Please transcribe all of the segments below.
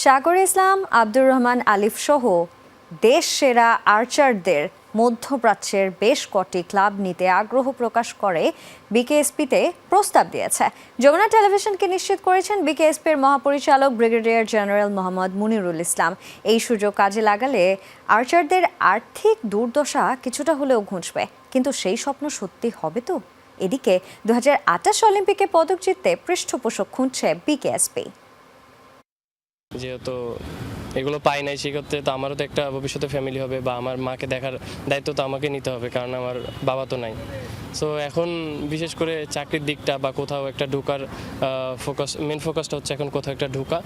সাগর ইসলাম, আব্দুর রহমান আলিফ সহ দেশ সেরা আর্চারদের মধ্যপ্রাচ্যের বেশ কটি ক্লাব নিতে আগ্রহ প্রকাশ করে বিকেএসপিতে প্রস্তাব দিয়েছে। যমুনা টেলিভিশনকে নিশ্চিত করেছেন বিকেএসপির মহাপরিচালক ব্রিগেডিয়ার জেনারেল মোহাম্মদ মুনিরুল ইসলাম। এই সুযোগ কাজে লাগালে আর্চারদের আর্থিক দুর্দশা কিছুটা হলেও ঘুঁচবে। কিন্তু সেই স্বপ্ন সত্যি হবে তো? এদিকে দু হাজার আঠাশ অলিম্পিকে পদক জিততে পৃষ্ঠপোষক খুঁজছে বিকেএসপি। যেহেতু এগুলো পাই নাই সেক্ষেত্রে তো আমারও তো একটা ভবিষ্যতে ফ্যামিলি হবে বা আমার মাকে দেখার দায়িত্ব তো আমাকে নিতে হবে, কারণ আমার বাবা তো নাই। সো এখন বিশেষ করে চাকরির দিকটা বা কোথাও একটা ঢুকার ফোকাস মেন ফোকাসটা হচ্ছে এখন কোথাও একটা ঢোকা।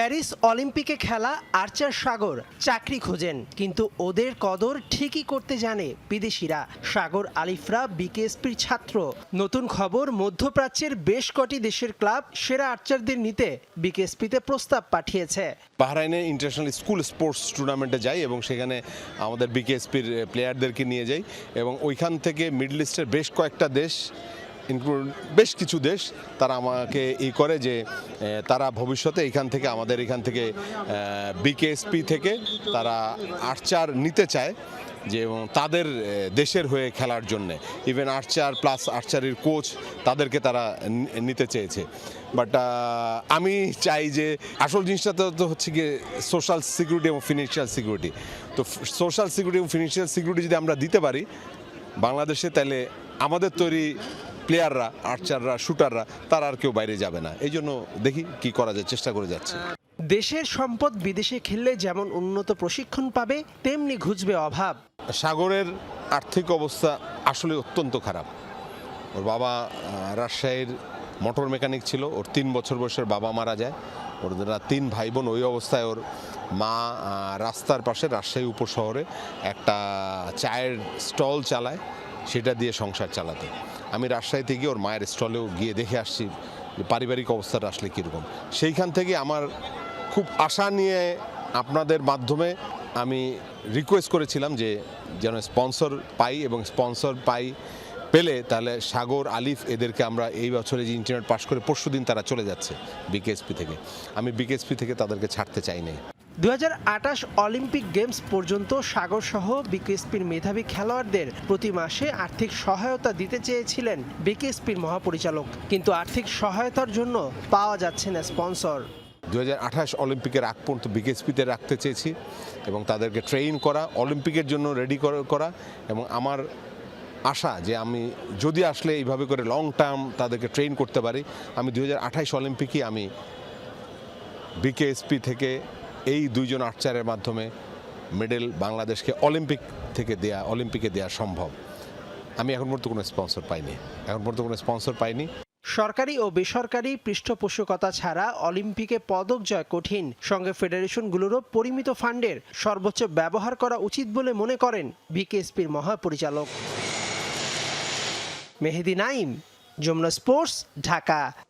প্যারিস অলিম্পিকে খেলা আর্চার সাগর চাকরি খোঁজেন, কিন্তু ওদের কদর ঠিকই করতে জানে বিদেশিরা। সাগর আলিফরা বিকেএসপির ছাত্র। নতুন খবর, মধ্যপ্রাচ্যের বেশ কটি দেশের ক্লাব সেরা আর্চারদের নিতে বিকেএসপিতে প্রস্তাব পাঠিয়েছে। বাহরাইনে ইন্টারন্যাশনাল স্কুল স্পোর্টস টুর্নামেন্টে যাই এবং সেখানে আমাদের বিকেএসপির প্লেয়ারদেরকে নিয়ে যাই এবং ওইখান থেকে মিডল ইস্টের বেশ কয়েকটা দেশ ইনক্লুড বেশ কিছু দেশ তারা আমাকে ই করে যে তারা ভবিষ্যতে এখান থেকে আমাদের এখান থেকে বিকেএসপি থেকে তারা আর্চার নিতে চায় যে তাদের দেশের হয়ে খেলার জন্যে। ইভেন আর্চার প্লাস আর্চারির কোচ তাদেরকে তারা নিতে চেয়েছে। বাট আমি চাই যে, আসল জিনিসটা তো তো হচ্ছে গিয়ে সোশ্যাল সিকিউরিটি এবং ফিনান্সিয়াল সিকিউরিটি তো সোশ্যাল সিকিউরিটি এবং ফিনান্সিয়াল সিকিউরিটি যদি আমরা দিতে পারি, বাংলাদেশে তাহলে আমাদের তৈরি প্লেয়াররা আর্চাররা শুটাররা তারা আর কেউ বাইরে যাবে না। এই জন্য দেখি কি করা যায় চেষ্টা করে যাচ্ছে। দেশের সম্পদ বিদেশে খেললে যেমন উন্নত প্রশিক্ষণ পাবে তেমনি ঘুচবে অভাব। সাগরের আর্থিক অবস্থা আসলে অত্যন্ত খারাপ। ওর বাবা রাজশাহীর মোটর মেকানিক ছিল ওর তিন বছর বয়সের বাবা মারা যায়। ওর তিন ভাই বোন ওই অবস্থায় ওর মা রাস্তার পাশে রাজশাহী উপশহরে একটা চায়ের স্টল চালায় সেটা দিয়ে সংসার চালাতে। আমি রাজশাহীতে গিয়ে ওর মায়ের স্টলেও গিয়ে দেখে আসছি যে পারিবারিক অবস্থাটা আসলে কীরকম। সেইখান থেকে আমার খুব আশা নিয়ে আপনাদের মাধ্যমে আমি রিকোয়েস্ট করেছিলাম যে যেন স্পন্সর পাই এবং স্পন্সর পাই পেলে তাহলে সাগর, আলিফ এদেরকে আমরা এই বছরে যে ইন্টারনেট পাশ করে পরশু দিন তারা চলে যাচ্ছে বিকেএসপি থেকে। আমি বিকেএসপি থেকে তাদেরকে ছাড়তে চাই নাই। দু হাজার আঠাশ অলিম্পিক গেমস পর্যন্ত সাগর সহ বিকেএসপির মেধাবী খেলোয়াড়দের প্রতি মাসে আর্থিক সহায়তা দিতে চেয়েছিলেন বিকেএসপির মহাপরিচালক। কিন্তু আর্থিক সহায়তার জন্য পাওয়া যাচ্ছে না স্পন্সর। দু হাজার আঠাশ অলিম্পিকের আগ পর্যন্ত বিকেএসপিতে রাখতে চেয়েছি এবং তাদেরকে ট্রেন করা, অলিম্পিকের জন্য রেডি করা এবং আমার আশা যে আমি যদি আসলে এইভাবে করে লং টার্ম তাদেরকে ট্রেন করতে পারি, আমি দু অলিম্পিকই আমি বিকেএসপি থেকে এই দুইজন আর্চারের মাধ্যমে মেডেল বাংলাদেশকে অলিম্পিক থেকে দেয়া, অলিম্পিকে দেওয়া সম্ভব। আমি এখন পর্যন্ত কোনো স্পন্সর পাইনি। এখন পর্যন্ত কোনো স্পন্সর পাইনি। সরকারি ও বেসরকারি পৃষ্ঠপোষকতা ছাড়া অলিম্পিকে পদক জয় কঠিন। সঙ্গে ফেডারেশনগুলোরও পরিমিত ফান্ডের সর্বোচ্চ ব্যবহার করা উচিত বলে মনে করেন বিকেএসপির মহাপরিচালক। মেহেদি নাইম, যমুনা স্পোর্টস, ঢাকা।